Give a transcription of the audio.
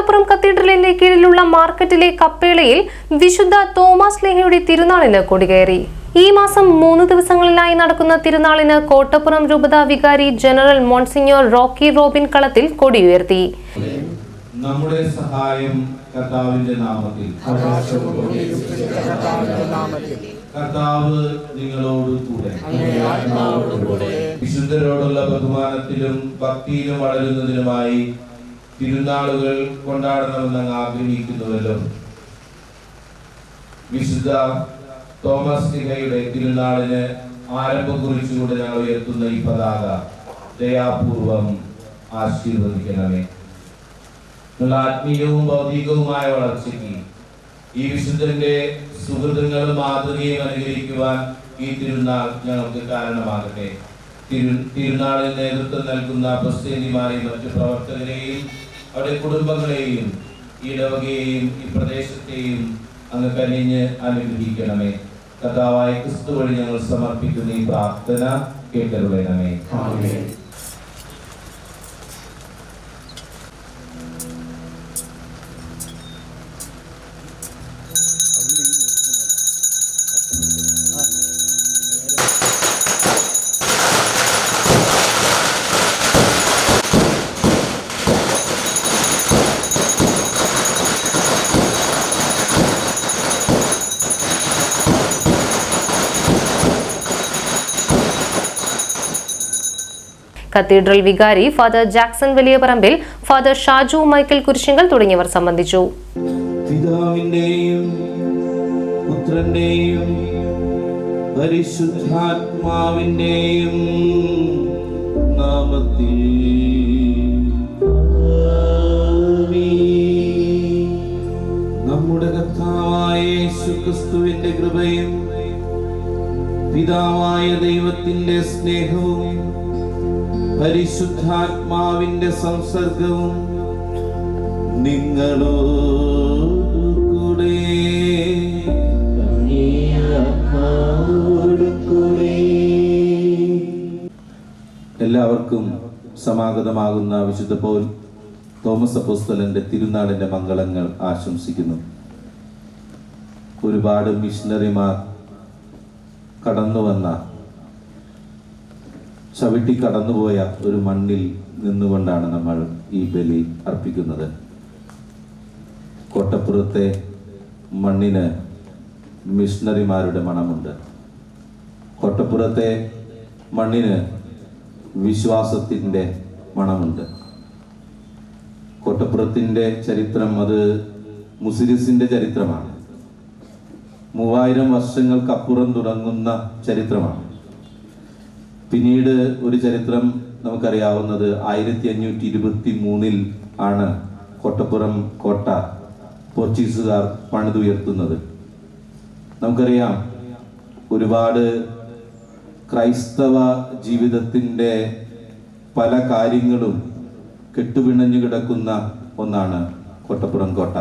കോട്ടപ്പുറം കത്തീഡ്രലിന്റെ കീഴിലുള്ള മാർക്കറ്റിലെ കപ്പേളയിൽ വിശുദ്ധ തോമസ് ലേഹയുടെ തിരുനാളിന് കൊടികയറി. ഈ മാസം മൂന്ന് ദിവസങ്ങളിലായി നടക്കുന്ന തിരുനാളിന് കോട്ടപ്പുറം രൂപത വികാരി ജനറൽ മോൺസിഞ്ഞോർ റോക്കി റോബിൻ കളത്തിൽ കൊടിയുയർത്തി. നമ്മുടെ സഹായം കർത്താവിന്റെ നാമത്തിൽ. കർത്താവ് നിങ്ങളോട് കൂടെ. വിശുദ്ധരോടുള്ള ബഹുമാനത്തിലും ഭക്തിയിലും വളരുന്നതിനുമായി തിരുനാളുകൾ കൊണ്ടാടണമെന്ന് അങ്ങ് ആഗ്രഹിക്കുന്നുവല്ലോ. വിശുദ്ധ തോമസ് തികയുടെ തിരുനാളിന് ആരംഭം കുറിച്ചുകൊണ്ട് ഞങ്ങൾ ഉയർത്തുന്ന ഈ പതാക ദയാപൂർവം ആശീർവദിക്കണമേ. നിങ്ങളുടെ ആത്മീയവും ഭൗതികവുമായ വളർച്ചയ്ക്ക് ഈ വിശുദ്ധന്റെ സുഹൃത്തുക്കളും മാതൃകയും അനുകരിക്കുവാൻ ഈ തിരുനാൾ ഞങ്ങൾക്ക് കാരണമാകട്ടെ. തിരു തിരുനാളിൽ നേതൃത്വം നൽകുന്ന പ്രസ്തേന്തിമാരെയും മറ്റു പ്രവർത്തകരെയും അവരുടെ കുടുംബങ്ങളെയും ഈ ഇടവകയെയും ഈ പ്രദേശത്തെയും അങ്ങ് കനിഞ്ഞ് അനുഗ്രഹിക്കണമേ. കഥാവായ ക്രിസ്തു വഴി ഞങ്ങൾ സമർപ്പിക്കുന്ന ഈ പ്രാർത്ഥന കേട്ടരുളണമേ. കത്തീഡ്രൽ വികാരി father Jackson Valiyaparambil father Shaju Michael Kurisinkal തുടങ്ങിയവർ സംബന്ധിച്ചു. പിതാവിന്റെയും പുത്രന്റെയും പരിശുദ്ധാത്മാവിന്റെയും നാമത്തിൽ. നമ്മുടെ കർത്താവായ യേശുക്രിസ്തുവിന്റെ കൃപയും പിതാവായ ദൈവത്തിന്റെ സ്നേഹവും പരിശുദ്ധാത്മാവിന്റെ സംസർഗവും നിങ്ങളോടുകൂടെ. എല്ലാവർക്കും സമാഗതമാകുന്ന വിശുദ്ധ പൗൽ തോമസ് അപ്പോസ്തലന്റെ തിരുനാളിന്റെ മംഗളങ്ങൾ ആശംസിക്കുന്നു. ഒരുപാട് മിഷണറിമാർ കടന്നു വന്ന ചവിട്ടി കടന്നുപോയ ഒരു മണ്ണിൽ നിന്നുകൊണ്ടാണ് നമ്മൾ ഈ ബലി അർപ്പിക്കുന്നത്. കോട്ടപ്പുറത്തെ മണ്ണിന് മിഷണറിമാരുടെ മണമുണ്ട്. കോട്ടപ്പുറത്തെ മണ്ണിന് വിശ്വാസത്തിന്റെ മണമുണ്ട്. കോട്ടപ്പുറത്തിന്റെ ചരിത്രം അത് മുസിരിസിന്റെ ചരിത്രമാണ്. മൂവായിരം വർഷങ്ങൾക്കപ്പുറം തുടങ്ങുന്ന ചരിത്രമാണ്. പിന്നീട് ഒരു ചരിത്രം നമുക്കറിയാവുന്നത് ആയിരത്തി അഞ്ഞൂറ്റി ഇരുപത്തി മൂന്നിൽ ആണ് കോട്ടപ്പുറം കോട്ട പോർച്ചുഗീസുകാർ പണിതുയർത്തുന്നത്. നമുക്കറിയാം ഒരുപാട് ക്രൈസ്തവ ജീവിതത്തിന്റെ പല കാര്യങ്ങളും കെട്ടുപിണഞ്ഞു കിടക്കുന്ന ഒന്നാണ് കോട്ടപ്പുറം കോട്ട.